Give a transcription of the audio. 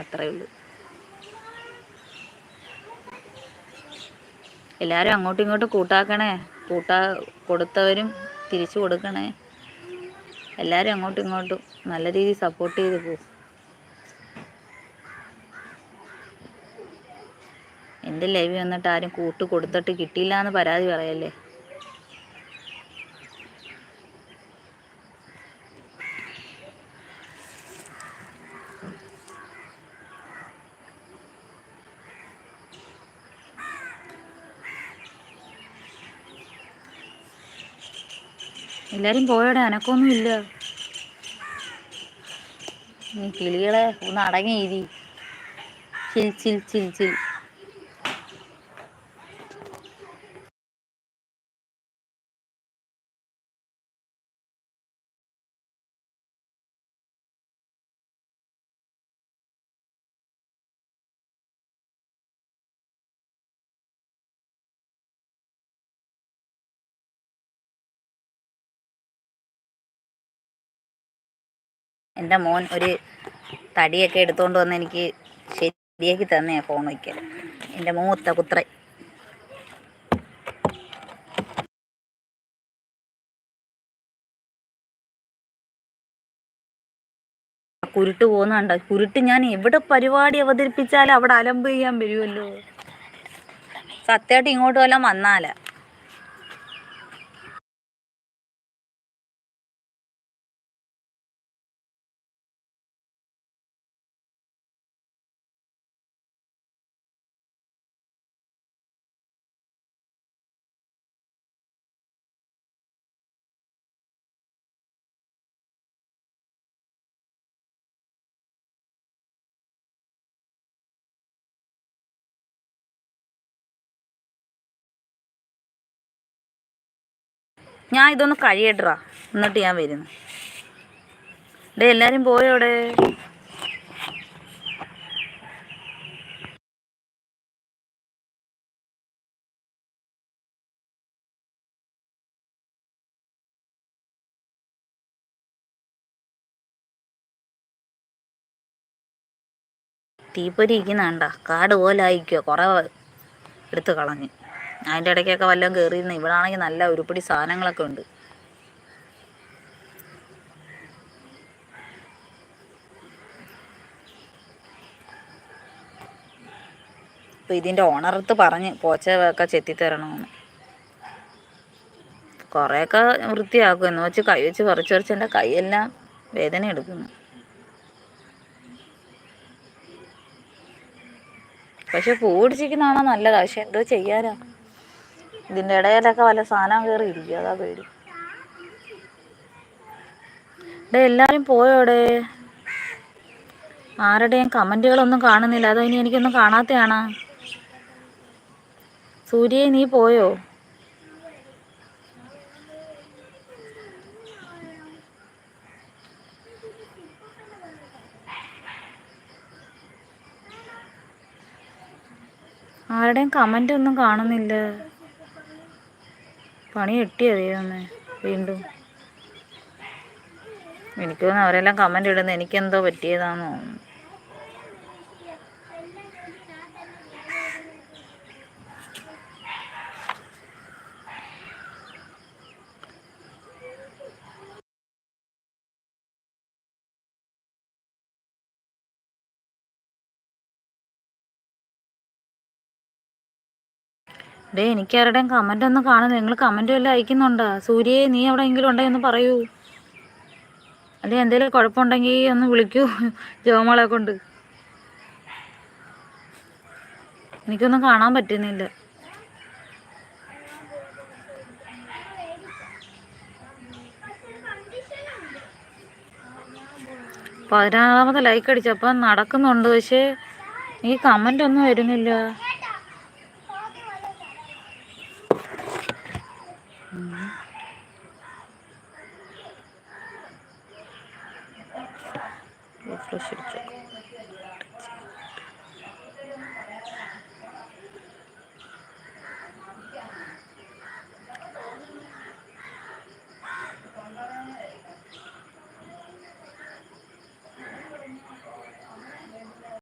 അത്രേ ഉള്ളൂ. എല്ലാവരും അങ്ങോട്ടും ഇങ്ങോട്ടും കൂട്ടാക്കണേ. കൂട്ടാ കൊടുത്തവരും തിരിച്ചു കൊടുക്കണേ. എല്ലാവരും അങ്ങോട്ടും ഇങ്ങോട്ടും നല്ല രീതിയിൽ സപ്പോർട്ട് ചെയ്ത് പോകും എന്റെ ലൈവ് വന്നിട്ട് ആരും കൂട്ട് കൊടുത്തിട്ട് കിട്ടിയില്ല എന്ന് പരാതി പറയല്ലേ? എല്ലാരും പോയടെ അനക്കൊന്നും ഇല്ല. നീ കിളികളെ ഒന്ന് അടങ്ങിയിരി ചിൽ ചിൽ ചിൽ ചിൽ. എന്റെ മോൻ ഒരു തടിയൊക്കെ എടുത്തുകൊണ്ട് വന്ന് എനിക്ക് ശരിയാക്കി തന്നെ ഫോൺ വയ്ക്കൽ എന്റെ മൂത്ത കുത്ര. കുരുട്ട് പോകുന്നുണ്ട് കുരുട്ട് ഞാൻ എവിടെ പരിപാടി അവതരിപ്പിച്ചാലും അവിടെ അലമ്പ് ചെയ്യാൻ വരുമല്ലോ സത്യമായിട്ട് ഇങ്ങോട്ട് വല്ലതും വന്നാലാ. ഞാൻ ഇതൊന്ന് കഴിയട്ടാ എന്നിട്ട് ഞാൻ വരുന്നു. ഡേ എല്ലാരും പോയോടെ തീപ്പൊരി ഇരിക്കുന്നുണ്ട കാട് പോലെ ആയിക്കോ കുറേ എടുത്ത് കളഞ്ഞ്. അതിന്റെ ഇടയ്ക്കൊക്കെ വല്ലതും കയറിയിരുന്ന ഇവിടെ ആണെങ്കിൽ നല്ല ഉരുപ്പിടി സാധനങ്ങളൊക്കെ ഉണ്ട്. അപ്പോൾ ഇതിന്റെ ഓണറത്ത് പറഞ്ഞ് പോച്ച ഒക്കെ ചെത്തിത്തരണമെന്ന് കുറേയൊക്കെ വൃത്തിയാക്കും. എന്ന് വെച്ച് കൈ വെച്ച് പറിച്ച് പറിച്ച് എന്റെ കൈയെല്ലാം വേദന എടുക്കുന്നു. പക്ഷെ പൂ പിടിച്ചിരിക്കുന്നതാണോ നല്ലതാണ് പക്ഷെ എന്തോ ചെയ്യാനാ? ഇതിന്റെ ഇടയിലൊക്കെ വല്ല സാധനം കയറിയിരിക്കും. അതാ പേടി. ഇവിടെ എല്ലാവരും പോയോടെ? ആരുടെയും കമന്റുകളൊന്നും കാണുന്നില്ല. അതോ ഇനി എനിക്കൊന്നും കാണാത്തയാണ്? സൂര്യ നീ പോയോ? ആരുടെയും കമന്റ് ഒന്നും കാണുന്നില്ല. പണി കിട്ടിയോ ദൈവമേ? വീണ്ടും. എനിക്ക് തോന്നുന്നു അവരെല്ലാം കമന്റ് ഇടുന്നത് എനിക്കെന്തോ പറ്റിയതാണെന്ന് തോന്നുന്നു. ഡേ എനിക്ക് ആരുടെയും കമന്റ് ഒന്നും കാണുന്നില്ല. നിങ്ങൾ കമന്റ് വല്ലതും അയക്കുന്നുണ്ടോ? സൂര്യയെ നീ എവിടെയെങ്കിലും ഉണ്ടെങ്കിൽ ഒന്ന് പറയൂ. അല്ലെ എന്തെങ്കിലും കുഴപ്പമുണ്ടെങ്കിൽ ഒന്ന് വിളിക്കൂ ജോമോളെ കൊണ്ട്. എനിക്കൊന്നും കാണാൻ പറ്റുന്നില്ല. പതിനാറാമത്തെ ലൈക്ക് അടിച്ചപ്പം നടക്കുന്നുണ്ട്. പക്ഷേ ഈ കമന്റ് ഒന്നും വരുന്നില്ല. Proszę cię.